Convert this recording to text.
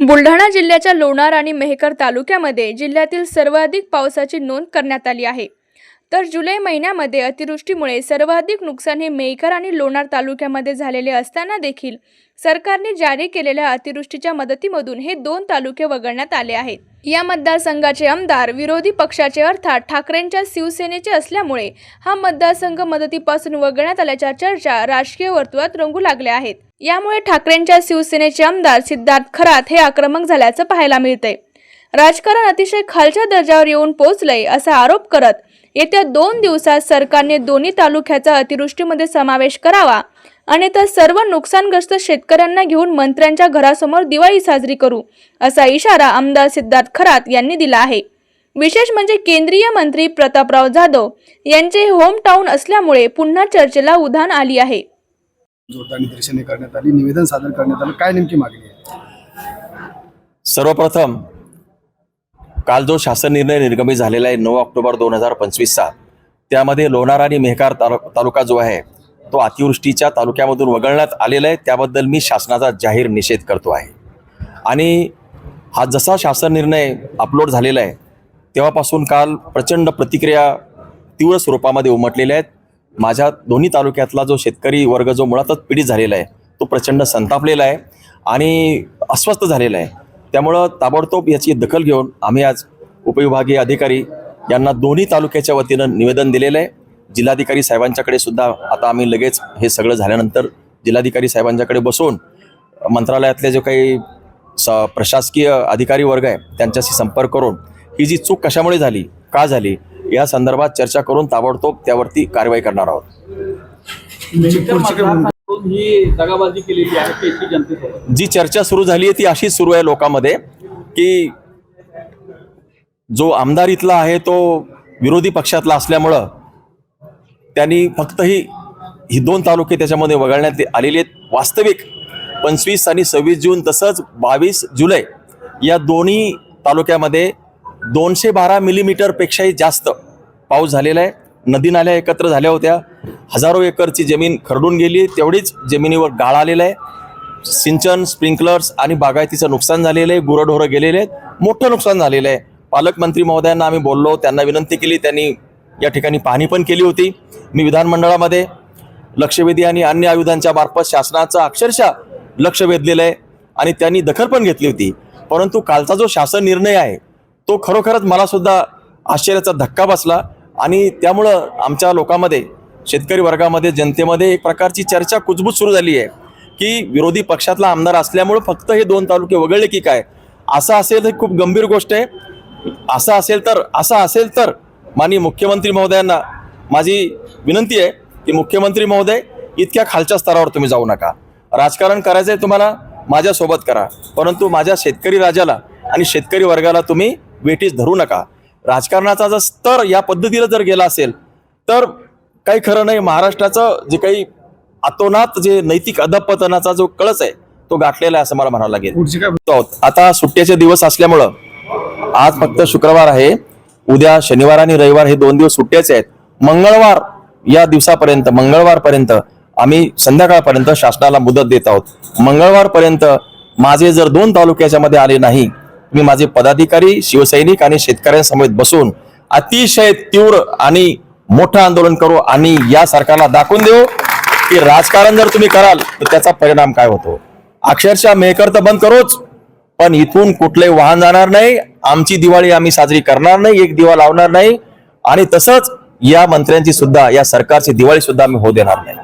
बुलढाणा जिल्ह्याच्या लोणार आणि मेहकर तालुक्यामध्ये जिल्ह्यातील सर्वाधिक पावसाची नोंद करण्यात आली आहे. तर जुलै महिन्यामध्ये अतिवृष्टीमुळे सर्वाधिक नुकसान हे मेहकर आणि लोणार तालुक्यामध्ये झालेले असताना देखील सरकारने जारी केलेल्या अतिवृष्टीच्या मदतीमधून हे दोन तालुके वगळण्यात आले आहेत. या मतदारसंघाचे आमदार विरोधी पक्षाचे अर्थात ठाकरेंच्या शिवसेनेचे असल्यामुळे हा मतदारसंघ मदतीपासून वगळण्यात आल्याच्या चर्चा राजकीय वर्तुळात रंगू लागल्या आहेत. यामुळे ठाकरेंच्या शिवसेनेचे आमदार सिद्धार्थ खरात हे आक्रमक झाल्याचं पाहायला मिळतंय. राजकारण अतिशय खालच्या दर्जावर येऊन पोहोचलंय असा आरोप करत येत्या दोन दिवसात सरकारने दोन्ही तालुक्याचा अतिवृष्टीमध्ये समावेश करावा आणि तर सर्व नुकसानग्रस्त शेतकऱ्यांना घेऊन मंत्र्यांच्या घरासमोर दिवाळी साजरी करू असा इशारा आमदार सिद्धार्थ खरात यांनी दिला आहे. विशेष म्हणजे केंद्रीय मंत्री प्रतापराव जाधव यांचे होम टाऊन असल्यामुळे पुन्हा चर्चेला उधाण आली आहे. जोरदार निदर्शने करण्यात आली निवेदन सादर करण्यात आलं. काय नेमकी मागणी आहे? सर्वप्रथम काल जो शासन निर्णय निर्गमित झालेला आहे नऊ ऑक्टोबर दोन हजार पंचवीसचा त्यामध्ये लोणार आणि मेहकार तालु तालुका जो आहे तो अतिवृष्टीच्या तालुक्यामधून वगळण्यात आलेला आहे. त्याबद्दल मी शासनाचा जाहीर निषेध करतो आहे. आणि हा जसा शासन निर्णय अपलोड झालेला आहे तेव्हापासून काल प्रचंड प्रतिक्रिया तीव्र स्वरूपामध्ये उमटलेल्या आहेत. माझ्या दोन्ही तालुक्यातला जो शेतकरी वर्ग जो मुळातच पीडित झालेला आहे तो प्रचंड संतापलेला आहे आणि अस्वस्थ झालेला आहे. त्यामुळं ताबडतोब याची दखल घेऊन आम्ही आज उपविभागीय अधिकारी यांना दोन्ही तालुक्याच्या वतीनं निवेदन दिलेलं आहे. जिल्हाधिकारी साहेबांच्याकडे सुद्धा आता आम्ही लगेच हे सगळं झाल्यानंतर जिल्हाधिकारी साहेबांच्याकडे बसून मंत्रालयातले जे काही स प्रशासकीय अधिकारी वर्ग आहे त्यांच्याशी संपर्क करून ही जी चूक कशामुळे झाली का झाली या संदर्भात चर्चा करून ताबडतोब त्यावरती कारवाई करणार आहोत. ही दगाबाजी केलेली आहे जी चर्चा सुरू झाली आहे ती अशीच सुरू आहे लोकांमध्ये की जो आमदार इथला आहे तो विरोधी पक्षातला असल्यामुळं त्यांनी फक्त ही ही दोन तालुके त्याच्यामध्ये वगळण्यात आलेले आहेत. वास्तविक पंचवीस आणि सव्वीस जून तसंच बावीस जुलै या दोन्ही तालुक्यामध्ये दोनशे बारा मिलीमीटरपेक्षाही जास्त पाऊस झालेला आहे. नदी नाल्या एकत्र झाल्या होत्या. हजारो एकरची जमीन खरडून गेली तेवढीच जमिनीवर गाळ आलेलं आहे. सिंचन स्प्रिंकलर्स आणि बागायतीचं नुकसान झालेलं आहे. गुरंढोरं गेलेले आहेत. मोठं नुकसान झालेलं आहे. पालकमंत्री महोदयांना आम्ही बोललो. त्यांना विनंती केली. त्यांनी या ठिकाणी पाहणी पण केली होती. मी विधानमंडळामध्ये लक्षवेधी आणि अन्य आयुधांच्या मार्फत शासनाचं अक्षरशः लक्ष वेधलेलं आहे आणि त्यांनी दखल पण घेतली होती. परंतु कालचा जो शासन निर्णय आहे तो खरोखरच मला सुद्धा आश्चर्याचा धक्का बसला आणि त्यामुळं आमच्या लोकांमध्ये शेतकरी वर्गामध्ये जनतेमध्ये एक प्रकारची चर्चा कुजबूज सुरू झाली आहे की विरोधी पक्षातला आमदार असल्यामुळं फक्त हे दोन तालुके वगळले की काय? असं असेल तर खूप गंभीर गोष्ट आहे. असं असेल तर असं असेल तर माननीय मुख्यमंत्री महोदयांना माझी विनंती आहे की मुख्यमंत्री महोदय इतक्या खालच्या स्तरावर तुम्ही जाऊ नका. राजकारण करायचं आहे तुम्हाला माझ्यासोबत करा. परंतु माझ्या शेतकरी राजाला आणि शेतकरी वर्गाला तुम्ही वेटीस धरू नका. राजकारणाचा जर स्तर या पद्धतीला जर गेला असेल तर काही खरं नाही महाराष्ट्राचं जे काही अतोनात जे नैतिक अधपतनाचा जो कळस आहे तो गाठलेला आहे असं मला म्हणावं लागेल. आता सुट्ट्याचे दिवस असल्यामुळं आज फक्त शुक्रवार आहे. उद्या शनिवार आणि रविवार हे दोन दिवस सुट्ट्याचे आहेत. मंगळवार या दिवसापर्यंत मंगळवारपर्यंत आम्ही संध्याकाळपर्यंत शासनाला मुदत देत आहोत. मंगळवारपर्यंत माझे जर दोन तालुक्याच्या मध्ये आले नाही मी माझे पदाधिकारी शिवसैनिक आणि शेतकऱ्यांसमवेत बसून अतिशय तीव्र आणि मोठं आंदोलन करू आणि या सरकारला दाखवून देऊ की राजकारण जर तुम्ही कराल तर त्याचा परिणाम काय होतो? अक्षरशः मेकर तर बंद करूच पण इथून कुठले वाहन जाणार नाही आमची दिवाळी आम्ही साजरी करणार नाही एक दिवा लावणार नाही आणि तसंच या मंत्र्यांची सुद्धा या सरकारची दिवाळी सुद्धा आम्ही होऊ देणार नाही.